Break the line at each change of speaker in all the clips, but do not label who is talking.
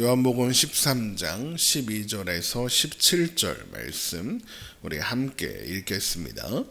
요한복음 13장 12절에서 17절 말씀 우리 함께 읽겠습니다.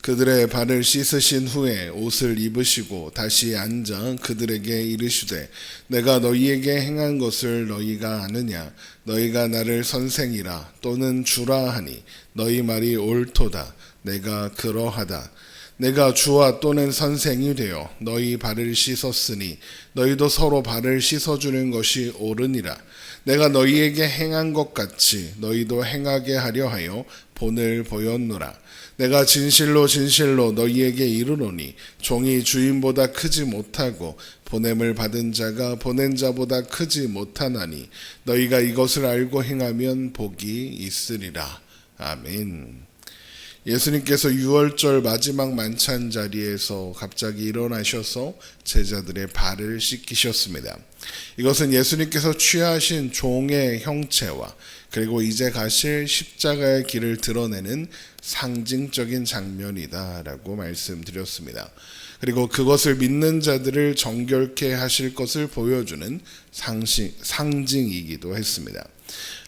그들의 발을 씻으신 후에 옷을 입으시고 다시 앉아 그들에게 이르시되 내가 너희에게 행한 것을 너희가 아느냐? 너희가 나를 선생이라 또는 주라 하니 너희 말이 옳도다. 내가 그러하다 내가 주와 또는 선생이 되어 너희 발을 씻었으니 너희도 서로 발을 씻어주는 것이 옳으니라. 내가 너희에게 행한 것 같이 너희도 행하게 하려 하여 본을 보였노라. 내가 진실로 진실로 너희에게 이르노니 종이 주인보다 크지 못하고 보냄을 받은 자가 보낸 자보다 크지 못하나니 너희가 이것을 알고 행하면 복이 있으리라. 아멘. 예수님께서 6월절 마지막 만찬 자리에서 갑자기 일어나셔서 제자들의 발을 씻기셨습니다. 이것은 예수님께서 취하신 종의 형체와 그리고 이제 가실 십자가의 길을 드러내는 상징적인 장면이다라고 말씀드렸습니다. 그리고 그것을 믿는 자들을 정결케 하실 것을 보여주는 상식, 상징이기도 했습니다.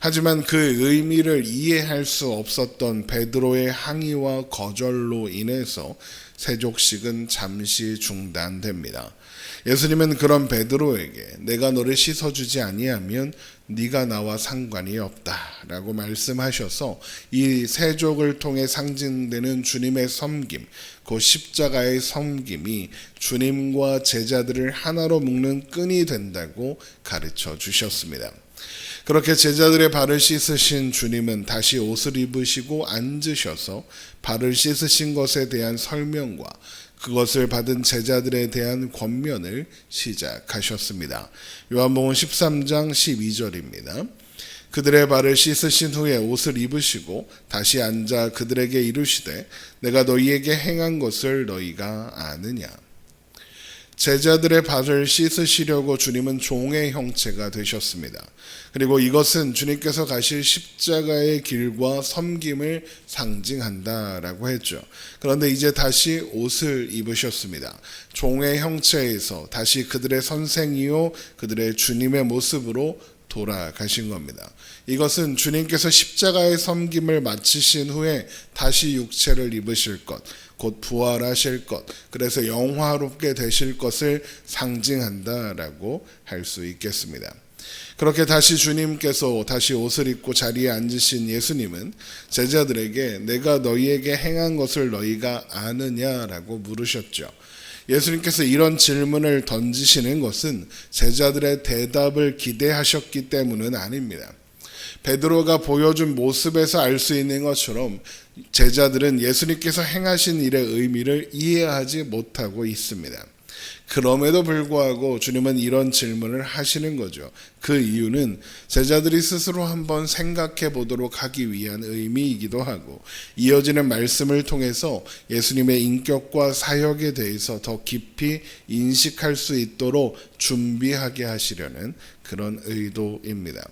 하지만 그 의미를 이해할 수 없었던 베드로의 항의와 거절로 인해서 세족식은 잠시 중단됩니다. 예수님은 그런 베드로에게 내가 너를 씻어 주지 아니하면 네가 나와 상관이 없다라고 말씀하셔서 이 세족을 통해 상징되는 주님의 섬김, 그 십자가의 섬김이 주님과 제자들을 하나로 묶는 끈이 된다고 가르쳐 주셨습니다. 그렇게 제자들의 발을 씻으신 주님은 다시 옷을 입으시고 앉으셔서 발을 씻으신 것에 대한 설명과 그것을 받은 제자들에 대한 권면을 시작하셨습니다. 요한복음 13장 12절입니다. 그들의 발을 씻으신 후에 옷을 입으시고 다시 앉아 그들에게 이르시되 내가 너희에게 행한 것을 너희가 아느냐 제자들의 발을 씻으시려고 주님은 종의 형체가 되셨습니다. 그리고 이것은 주님께서 가실 십자가의 길과 섬김을 상징한다라고 했죠. 그런데 이제 다시 옷을 입으셨습니다. 종의 형체에서 다시 그들의 선생이요 그들의 주님의 모습으로 돌아가신 겁니다. 이것은 주님께서 십자가의 섬김을 마치신 후에 다시 육체를 입으실 것, 곧 부활하실 것, 그래서 영화롭게 되실 것을 상징한다라고 할 수 있겠습니다. 그렇게 다시 주님께서 다시 옷을 입고 자리에 앉으신 예수님은 제자들에게 내가 너희에게 행한 것을 너희가 아느냐라고 물으셨죠. 예수님께서 이런 질문을 던지시는 것은 제자들의 대답을 기대하셨기 때문은 아닙니다. 베드로가 보여준 모습에서 알 수 있는 것처럼 제자들은 예수님께서 행하신 일의 의미를 이해하지 못하고 있습니다. 그럼에도 불구하고 주님은 이런 질문을 하시는 거죠. 그 이유는 제자들이 스스로 한번 생각해 보도록 하기 위한 의미이기도 하고 이어지는 말씀을 통해서 예수님의 인격과 사역에 대해서 더 깊이 인식할 수 있도록 준비하게 하시려는 그런 의도입니다.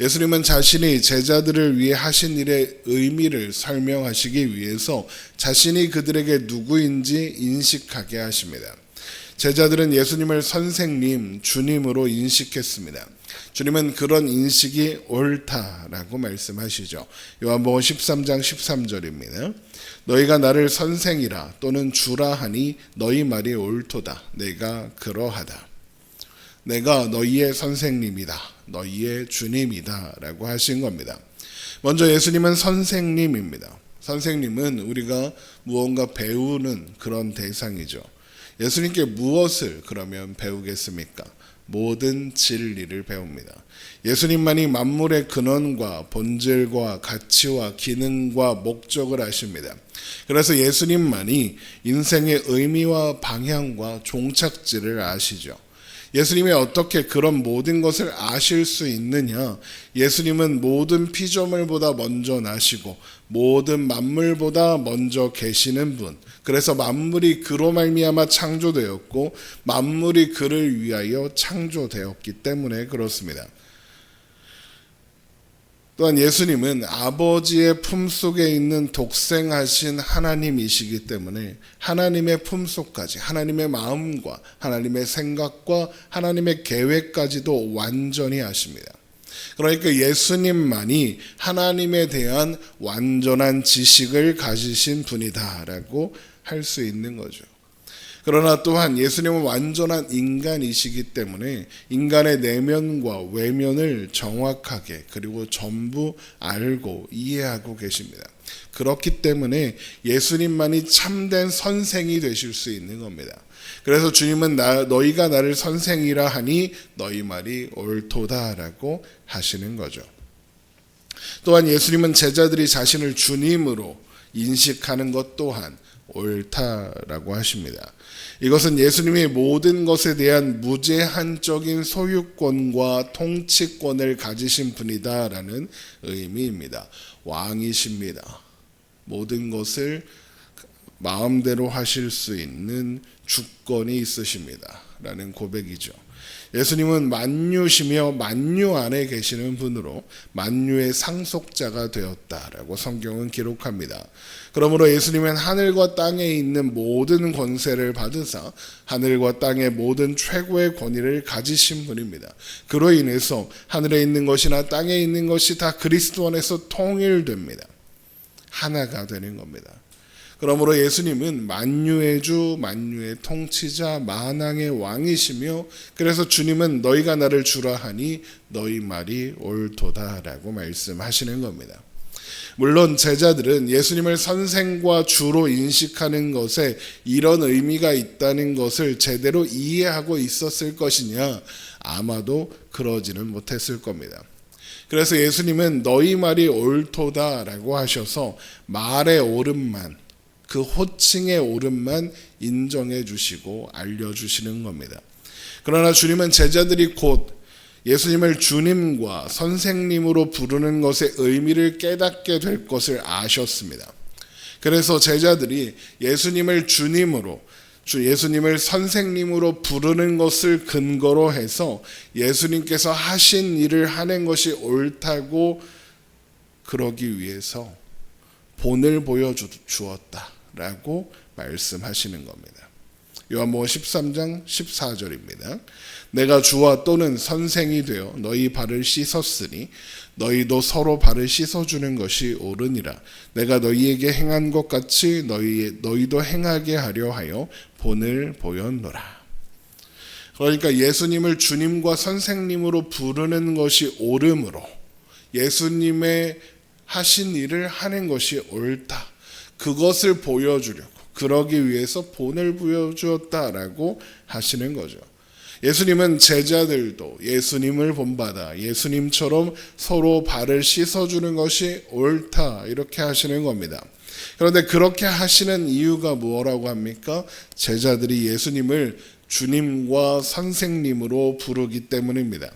예수님은 자신이 제자들을 위해 하신 일의 의미를 설명하시기 위해서 자신이 그들에게 누구인지 인식하게 하십니다. 제자들은 예수님을 선생님, 주님으로 인식했습니다. 주님은 그런 인식이 옳다라고 말씀하시죠. 요한복음 13장 13절입니다. 너희가 나를 선생이라 또는 주라 하니 너희 말이 옳도다. 내가 그러하다. 내가 너희의 선생님이다. 너희의 주님이다. 라고 하신 겁니다. 먼저 예수님은 선생님입니다. 선생님은 우리가 무언가 배우는 그런 대상이죠. 예수님께 무엇을 그러면 배우겠습니까? 모든 진리를 배웁니다. 예수님만이 만물의 근원과 본질과 가치와 기능과 목적을 아십니다. 그래서 예수님만이 인생의 의미와 방향과 종착지를 아시죠. 예수님이 어떻게 그런 모든 것을 아실 수 있느냐? 예수님은 모든 피조물보다 먼저 나시고 모든 만물보다 먼저 계시는 분. 그래서 만물이 그로 말미암아 창조되었고 만물이 그를 위하여 창조되었기 때문에 그렇습니다. 또한 예수님은 아버지의 품 속에 있는 독생하신 하나님이시기 때문에 하나님의 품 속까지 하나님의 마음과 하나님의 생각과 하나님의 계획까지도 완전히 아십니다. 그러니까 예수님만이 하나님에 대한 완전한 지식을 가지신 분이다라고 할 수 있는 거죠. 그러나 또한 예수님은 완전한 인간이시기 때문에 인간의 내면과 외면을 정확하게 그리고 전부 알고 이해하고 계십니다. 그렇기 때문에 예수님만이 참된 선생이 되실 수 있는 겁니다. 그래서 주님은 나, 너희가 나를 선생이라 하니 너희 말이 옳도다라고 하시는 거죠. 또한 예수님은 제자들이 자신을 주님으로 인식하는 것 또한 옳다라고 하십니다. 이것은 예수님이 모든 것에 대한 무제한적인 소유권과 통치권을 가지신 분이다라는 의미입니다. 왕이십니다. 모든 것을 마음대로 하실 수 있는 주권이 있으십니다. 라는 고백이죠. 예수님은 만유시며 만유 안에 계시는 분으로 만유의 상속자가 되었다라고 성경은 기록합니다. 그러므로 예수님은 하늘과 땅에 있는 모든 권세를 받으사 하늘과 땅의 모든 최고의 권위를 가지신 분입니다. 그로 인해서 하늘에 있는 것이나 땅에 있는 것이 다 그리스도 안에서 통일됩니다. 하나가 되는 겁니다. 그러므로 예수님은 만유의 주, 만유의 통치자, 만왕의 왕이시며 그래서 주님은 너희가 나를 주라 하니 너희 말이 옳도다라고 말씀하시는 겁니다. 물론 제자들은 예수님을 선생과 주로 인식하는 것에 이런 의미가 있다는 것을 제대로 이해하고 있었을 것이냐 아마도 그러지는 못했을 겁니다. 그래서 예수님은 너희 말이 옳도다라고 하셔서 말의 옳음만 그 호칭의 옳음만 인정해 주시고 알려 주시는 겁니다. 그러나 주님은 제자들이 곧 예수님을 주님과 선생님으로 부르는 것의 의미를 깨닫게 될 것을 아셨습니다. 그래서 제자들이 예수님을 주님으로 예수님을 선생님으로 부르는 것을 근거로 해서 예수님께서 하신 일을 하는 것이 옳다고 그러기 위해서 본을 보여 주었다 라고 말씀하시는 겁니다. 요한복음 13장 14절입니다. 내가 주와 또는 선생이 되어 너희 발을 씻었으니 너희도 서로 발을 씻어 주는 것이 옳으니라. 내가 너희에게 행한 것 같이 너희, 너희도 행하게 하려 하여 본을 보였노라. 그러니까 예수님을 주님과 선생님으로 부르는 것이 옳음으로 예수님의 하신 일을 하는 것이 옳다. 그것을 보여주려고 그러기 위해서 본을 보여주었다라고 하시는 거죠. 예수님은 제자들도 예수님을 본받아 예수님처럼 서로 발을 씻어주는 것이 옳다 이렇게 하시는 겁니다. 그런데 그렇게 하시는 이유가 뭐라고 합니까? 제자들이 예수님을 주님과 선생님으로 부르기 때문입니다.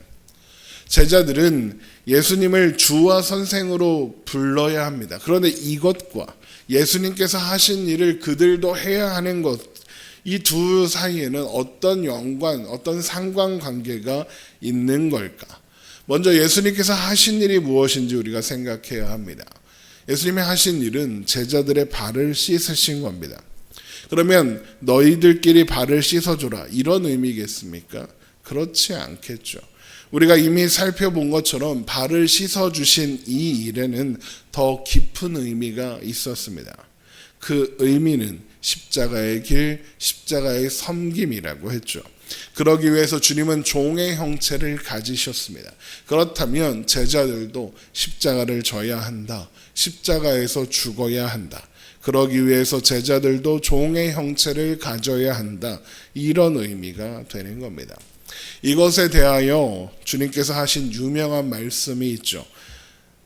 제자들은 예수님을 주와 선생으로 불러야 합니다. 그런데 이것과 예수님께서 하신 일을 그들도 해야 하는 것, 이 두 사이에는 어떤 연관, 어떤 상관관계가 있는 걸까? 먼저 예수님께서 하신 일이 무엇인지 우리가 생각해야 합니다. 예수님이 하신 일은 제자들의 발을 씻으신 겁니다. 그러면 너희들끼리 발을 씻어줘라. 이런 의미겠습니까? 그렇지 않겠죠. 우리가 이미 살펴본 것처럼 발을 씻어 주신 이 일에는 더 깊은 의미가 있었습니다. 그 의미는 십자가의 길, 십자가의 섬김이라고 했죠. 그러기 위해서 주님은 종의 형체를 가지셨습니다. 그렇다면 제자들도 십자가를 져야 한다. 십자가에서 죽어야 한다. 그러기 위해서 제자들도 종의 형체를 가져야 한다. 이런 의미가 되는 겁니다. 이것에 대하여 주님께서 하신 유명한 말씀이 있죠.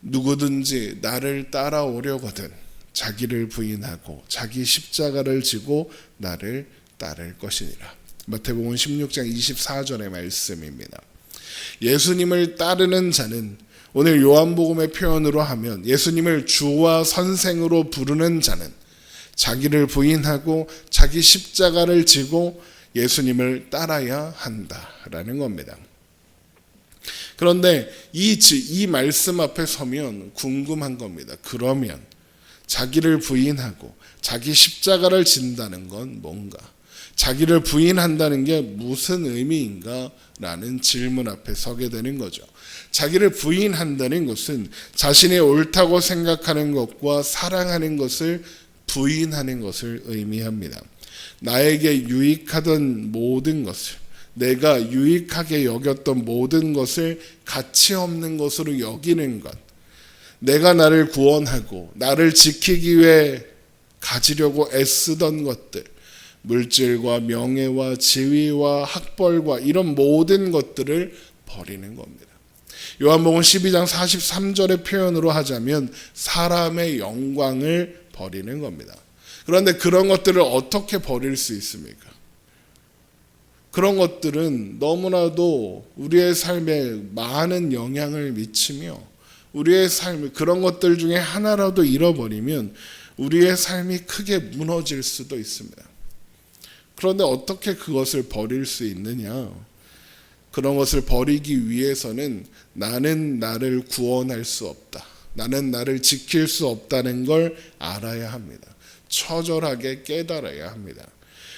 누구든지 나를 따라오려거든 자기를 부인하고 자기 십자가를 지고 나를 따를 것이니라. 마태복음 16장 24절의 말씀입니다. 예수님을 따르는 자는 오늘 요한복음의 표현으로 하면 예수님을 주와 선생으로 부르는 자는 자기를 부인하고 자기 십자가를 지고 예수님을 따라야 한다라는 겁니다. 그런데 이, 지- 이 말씀 앞에 서면 궁금한 겁니다. 그러면 자기를 부인하고 자기 십자가를 진다는 건 뭔가? 자기를 부인한다는 게 무슨 의미인가? 라는 질문 앞에 서게 되는 거죠. 자기를 부인한다는 것은 자신이 옳다고 생각하는 것과 사랑하는 것을 부인하는 것을 의미합니다. 나에게 유익하던 모든 것을 내가 유익하게 여겼던 모든 것을 가치 없는 것으로 여기는 것. 내가 나를 구원하고 나를 지키기 위해 가지려고 애쓰던 것들. 물질과 명예와 지위와 학벌과 이런 모든 것들을 버리는 겁니다. 요한복음 12장 43절의 표현으로 하자면 사람의 영광을 버리는 겁니다. 그런데 그런 것들을 어떻게 버릴 수 있습니까? 그런 것들은 너무나도 우리의 삶에 많은 영향을 미치며 우리의 삶 그런 것들 중에 하나라도 잃어버리면 우리의 삶이 크게 무너질 수도 있습니다. 그런데 어떻게 그것을 버릴 수 있느냐? 그런 것을 버리기 위해서는 나는 나를 구원할 수 없다. 나는 나를 지킬 수 없다는 걸 알아야 합니다. 처절하게 깨달아야 합니다.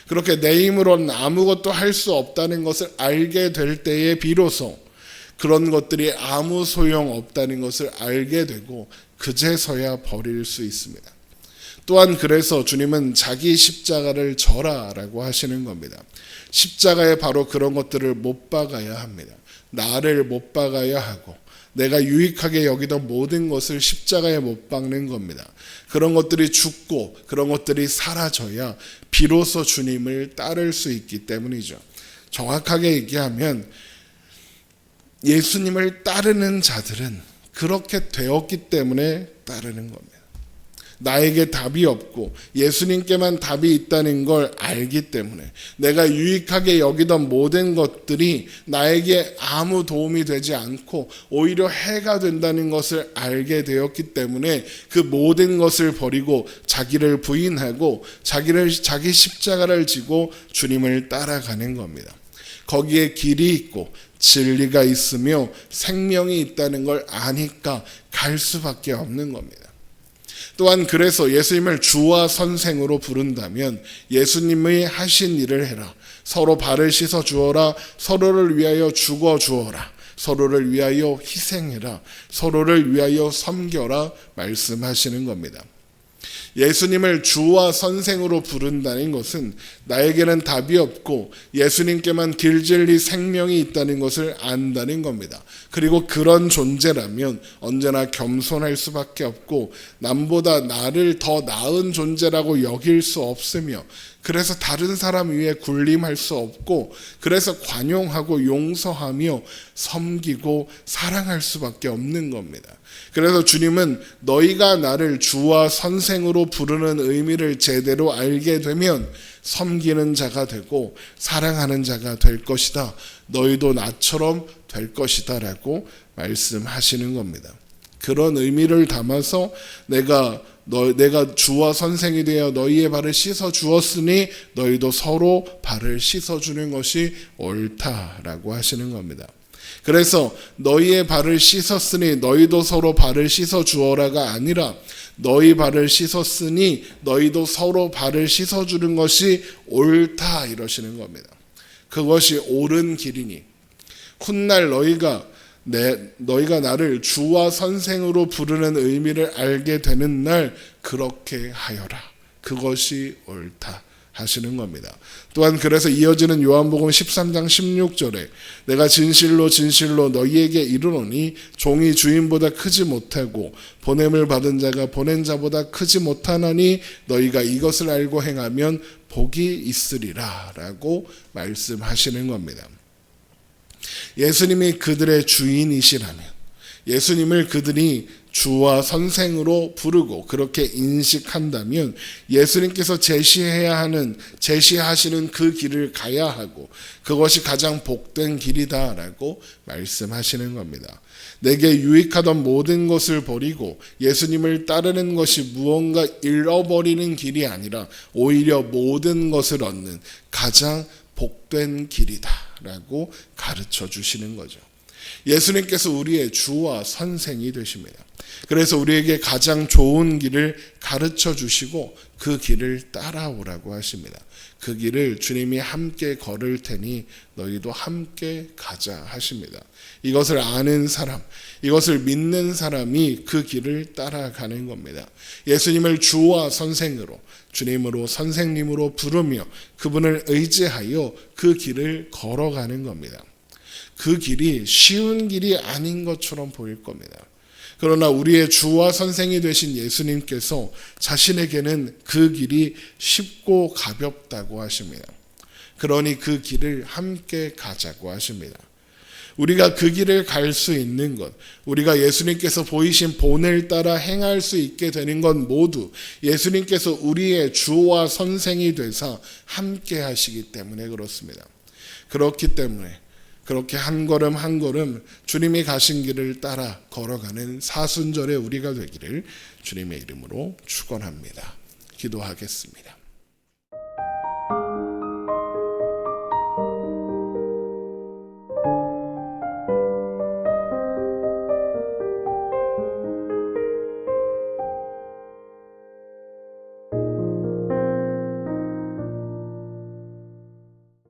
그렇게 내 힘으로는 아무것도 할 수 없다는 것을 알게 될 때에 비로소 그런 것들이 아무 소용 없다는 것을 알게 되고 그제서야 버릴 수 있습니다. 또한 그래서 주님은 자기 십자가를 져라라고 하시는 겁니다. 십자가에 바로 그런 것들을 못 박아야 합니다. 나를 못 박아야 하고 내가 유익하게 여기던 모든 것을 십자가에 못 박는 겁니다. 그런 것들이 죽고 그런 것들이 사라져야 비로소 주님을 따를 수 있기 때문이죠. 정확하게 얘기하면 예수님을 따르는 자들은 그렇게 되었기 때문에 따르는 겁니다. 나에게 답이 없고 예수님께만 답이 있다는 걸 알기 때문에 내가 유익하게 여기던 모든 것들이 나에게 아무 도움이 되지 않고 오히려 해가 된다는 것을 알게 되었기 때문에 그 모든 것을 버리고 자기를 부인하고 자기를 자기 십자가를 지고 주님을 따라가는 겁니다. 거기에 길이 있고 진리가 있으며 생명이 있다는 걸 아니까 갈 수밖에 없는 겁니다. 또한 그래서 예수님을 주와 선생으로 부른다면 예수님의 하신 일을 해라. 서로 발을 씻어 주어라. 서로를 위하여 죽어 주어라. 서로를 위하여 희생해라. 서로를 위하여 섬겨라. 말씀하시는 겁니다. 예수님을 주와 선생으로 부른다는 것은 나에게는 답이 없고 예수님께만 길 진리 생명이 있다는 것을 안다는 겁니다. 그리고 그런 존재라면 언제나 겸손할 수밖에 없고 남보다 나를 더 나은 존재라고 여길 수 없으며 그래서 다른 사람 위에 군림할 수 없고 그래서 관용하고 용서하며 섬기고 사랑할 수밖에 없는 겁니다. 그래서 주님은 너희가 나를 주와 선생으로 부르는 의미를 제대로 알게 되면 섬기는 자가 되고 사랑하는 자가 될 것이다. 너희도 나처럼 될 것이다라고 말씀하시는 겁니다. 그런 의미를 담아서 내가 너, 내가 주와 선생이 되어 너희의 발을 씻어 주었으니 너희도 서로 발을 씻어 주는 것이 옳다라고 하시는 겁니다. 그래서 너희의 발을 씻었으니 너희도 서로 발을 씻어 주어라가 아니라 너희 발을 씻었으니 너희도 서로 발을 씻어 주는 것이 옳다 이러시는 겁니다. 그것이 옳은 길이니 훗날 너희가 내 너희가 나를 주와 선생으로 부르는 의미를 알게 되는 날 그렇게 하여라. 그것이 옳다. 하시는 겁니다. 또한 그래서 이어지는 요한복음 13장 16절에 내가 진실로 진실로 너희에게 이르노니 종이 주인보다 크지 못하고 보냄을 받은 자가 보낸 자보다 크지 못하나니 너희가 이것을 알고 행하면 복이 있으리라라고 말씀하시는 겁니다. 예수님이 그들의 주인이시라면 예수님을 그들이 주와 선생으로 부르고 그렇게 인식한다면 예수님께서 제시해야 하는 제시하시는 그 길을 가야 하고 그것이 가장 복된 길이다라고 말씀하시는 겁니다. 내게 유익하던 모든 것을 버리고 예수님을 따르는 것이 무언가 잃어버리는 길이 아니라 오히려 모든 것을 얻는 가장 복된 길이다 라고 가르쳐 주시는 거죠. 예수님께서 우리의 주와 선생이 되십니다. 그래서 우리에게 가장 좋은 길을 가르쳐 주시고 그 길을 따라오라고 하십니다. 그 길을 주님이 함께 걸을 테니 너희도 함께 가자 하십니다. 이것을 아는 사람, 이것을 믿는 사람이 그 길을 따라가는 겁니다. 예수님을 주와 선생으로, 주님으로 선생님으로 부르며 그분을 의지하여 그 길을 걸어가는 겁니다. 그 길이 쉬운 길이 아닌 것처럼 보일 겁니다. 그러나 우리의 주와 선생이 되신 예수님께서 자신에게는 그 길이 쉽고 가볍다고 하십니다. 그러니 그 길을 함께 가자고 하십니다. 우리가 그 길을 갈 수 있는 것, 우리가 예수님께서 보이신 본을 따라 행할 수 있게 되는 것 모두 예수님께서 우리의 주와 선생이 되사 함께 하시기 때문에 그렇습니다. 그렇기 때문에 그렇게 한 걸음 한 걸음 주님이 가신 길을 따라 걸어가는 사순절의 우리가 되기를 주님의 이름으로 축원합니다. 기도하겠습니다.